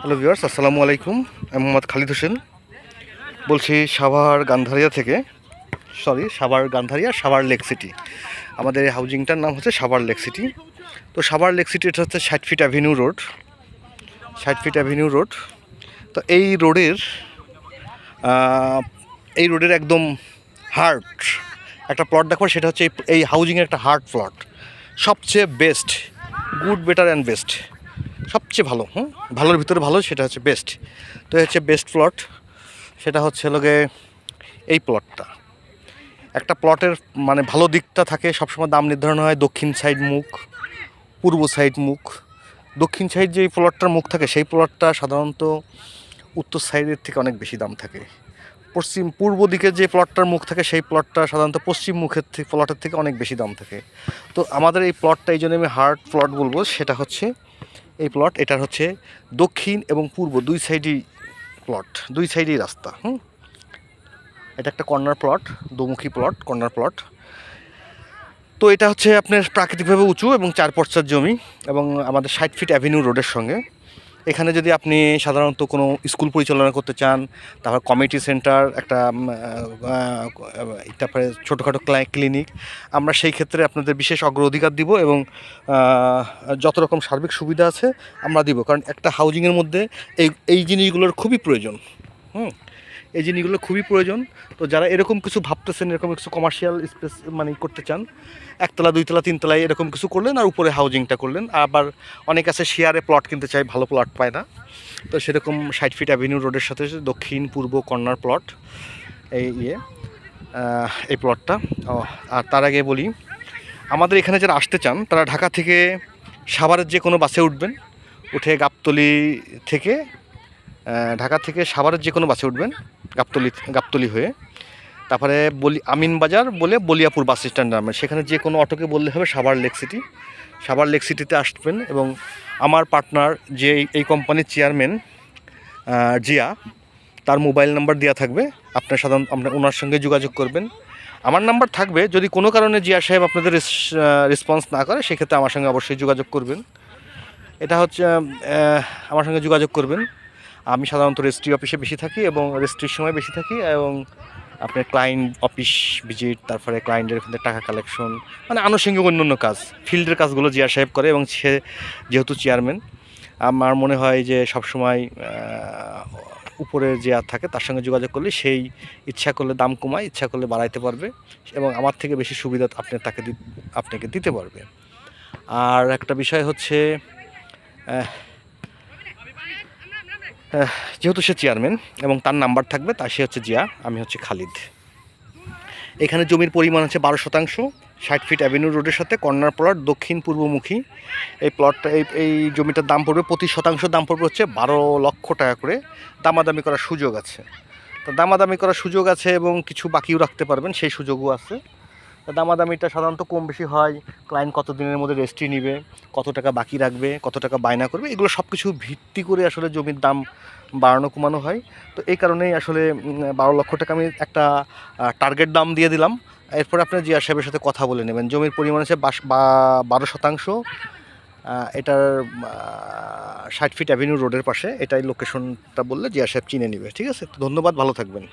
Hello viewers আসসালামু আলাইকুম। আমি মোহাম্মদ খালিদ হোসেন। বলছি সাভার গান্ধারিয়া থেকে। Sorry Savar Gandharia, Savar lake city. আমাদের এই হাউজিংটার নাম হচ্ছে সাভার লেক সিটি। তো সাভার লেক সিটি এটা হচ্ছে ষাট ফিট অ্যাভিনিউ রোড ষাট ফিট অ্যাভিনিউ রোড তো এই রোডের এই রোডের একদম হার্ট একটা প্লট দেখো সেটা হচ্ছে এই- এই হাউজিংয়ের একটা হার্ট প্লট সবচেয়ে best good better and best সবচেয়ে ভালো, হুম? ভালোর ভিতরে ভালো, সেটা হচ্ছে বেস্ট তো হচ্ছে বেস্ট প্লট সেটা হচ্ছে লোকে এই প্লটটা একটা প্লটের মানে ভালো দিকটা থাকে, সবসময় দাম নির্ধারণ হয় দক্ষিণ সাইড মুখ, পূর্ব সাইড মুখ। দক্ষিণ সাইড যে প্লটটার মুখ থাকে, সেই প্লটটা সাধারণত উত্তর সাইডের থেকে অনেক বেশি দাম থাকে। পশ্চিম, পূর্ব দিকে যে প্লটটার মুখ থাকে, সেই প্লটটা সাধারণত পশ্চিম মুখের থেকে প্লটের থেকে অনেক বেশি দাম থাকে। তো আমাদের এই প্লটটা এই জন্য আমি হার্ড প্লট বলব, সেটা হচ্ছে এই প্লট এটার হচ্ছে দক্ষিণ এবং পূর্ব দুই সাইডই প্লট দুই সাইডই রাস্তা, হুম? এটা একটা কর্নার প্লট দুমুখী প্লট কর্নার প্লট তো এটা হচ্ছে আপনার প্রাকৃতিকভাবে উঁচু এবং চার পর্চার জমি এবং আমাদের ষাট ফিট অ্যাভিনিউ রোডের সঙ্গে। এখানে যদি আপনি সাধারণত কোনো স্কুল পরিচালনা করতে চান, তারপর কমিটি সেন্টার, একটা তারপরে ছোটোখাটো ক্লিনিক, আমরা সেই ক্ষেত্রে আপনাদের বিশেষ অগ্রাধিকার দিব এবং যত রকম সার্বিক সুবিধা আছে আমরা দিব। কারণ একটা হাউজিংয়ের মধ্যে এই এই জিনিসগুলোর খুবই প্রয়োজন। হুম। এই জিনিসগুলো খুবই প্রয়োজন। তো যারা এরকম কিছু ভাবতেছেন, এরকম কিছু কমার্শিয়াল স্পেস মানে করতে চান, একতলা, দুইতলা, তিনতলায় এরকম কিছু করলেন আর উপরে হাউজিংটা করলেন। আবার অনেক আছে শেয়ারে প্লট কিনতে চায়, ভালো প্লট পায় না। তো সেরকম ষাট ফিট অ্যাভিনিউ রোডের সাথে দক্ষিণ, পূর্ব কর্নার প্লট এই ইয়ে এই প্লটটা আর তার আগে বলি, আমাদের এখানে যারা আসতে চান, তারা ঢাকা থেকে সাভারের যে কোনো বাসে উঠবেন। উঠে গাবতলি থেকে ঢাকা থেকে সাভারের যে কোনো বাসে উঠবেন। গাবতলি গাবতলি হয়ে। তারপরে বলি, আমিন বাজার বলে বলিয়াপুর বাস স্ট্যান্ড নামে। সেখানে যে কোনো অটোকে বললে হবে Savar lake city. Savar lake সিটিতে আসবেন এবং আমার পার্টনার যে এই- এই কোম্পানির চেয়ারম্যান জিয়া, তার মোবাইল নাম্বার দেওয়া থাকবে। আপনার সাধারণ আপনার ওনার সঙ্গে যোগাযোগ করবেন। আমার নাম্বার থাকবে, যদি কোনো কারণে জিয়া সাহেব আপনাদের রেসপন্স না করে, সেক্ষেত্রে আমার সঙ্গে অবশ্যই যোগাযোগ করবেন। এটা হচ্ছে আমার সঙ্গে যোগাযোগ করবেন। আমি সাধারণত রেজিস্ট্রি অফিসে বেশি থাকি এবং রেজিস্ট্রির সময় বেশি থাকি এবং আপনার ক্লায়েন্ট অফিস ভিজিট তারপরে ক্লায়েন্টের থেকে টাকা কালেকশন মানে আনুষঙ্গিক অন্য অন্য কাজ ফিল্ডের কাজগুলো জিয়া সাহেব করে এবং সে যেহেতু চেয়ারম্যান আমার মনে হয় যে সবসময় আহ, উপরে যে আর থাকে তার সঙ্গে যোগাযোগ করলে সেই ইচ্ছা করলে দাম কমায় ইচ্ছা করলে বাড়াইতে পারবে এবং আমার থেকে বেশি সুবিধা আপনি তাকে আপনাকে দিতে পারবে। আর একটা বিষয় হচ্ছে যেহেতু সে চেয়ারম্যান এবং তার নাম্বার থাকবে তা সে হচ্ছে জিয়া, আমি হচ্ছে খালিদ। এখানে জমির পরিমাণ আছে বারো শতাংশ, ষাট ফিট অ্যাভিনিউ রোডের সাথে কর্নার প্লট, দক্ষিণ পূর্বমুখী। এই প্লটটা এই এই জমিটার দাম পড়বে প্রতি শতাংশ দাম পড়বে হচ্ছে বারো লক্ষ টাকা করে। দামাদামি করার সুযোগ আছে। তো দামাদামি করার সুযোগ আছে এবং কিছু বাকিও রাখতে পারবেন, সেই সুযোগও আছে। দামাদামিটা সাধারণত কম বেশি হয়। ক্লায়েন্ট কত দিনের মধ্যে রেস্ট্রি নিবে, কত টাকা বাকি রাখবে, কত টাকা বায়না করবে, এগুলো সব কিছু ভিত্তি করে আসলে জমির দাম বাড়ানো কমানো হয়। তো এই কারণেই আসলে বারো লক্ষ টাকা আমি একটা টার্গেট দাম দিয়ে দিলাম। এরপর আপনার জিয়া সাহেবের সাথে কথা বলে নেবেন। জমির পরিমাণ আছে বারো শতাংশ এটার ষাট ফিট অ্যাভিনিউ রোডের পাশে। এটাই লোকেশনটা বললে জিয়া সাহেব চিনে নেবে, ঠিক আছে? ধন্যবাদ, ভালো থাকবেন।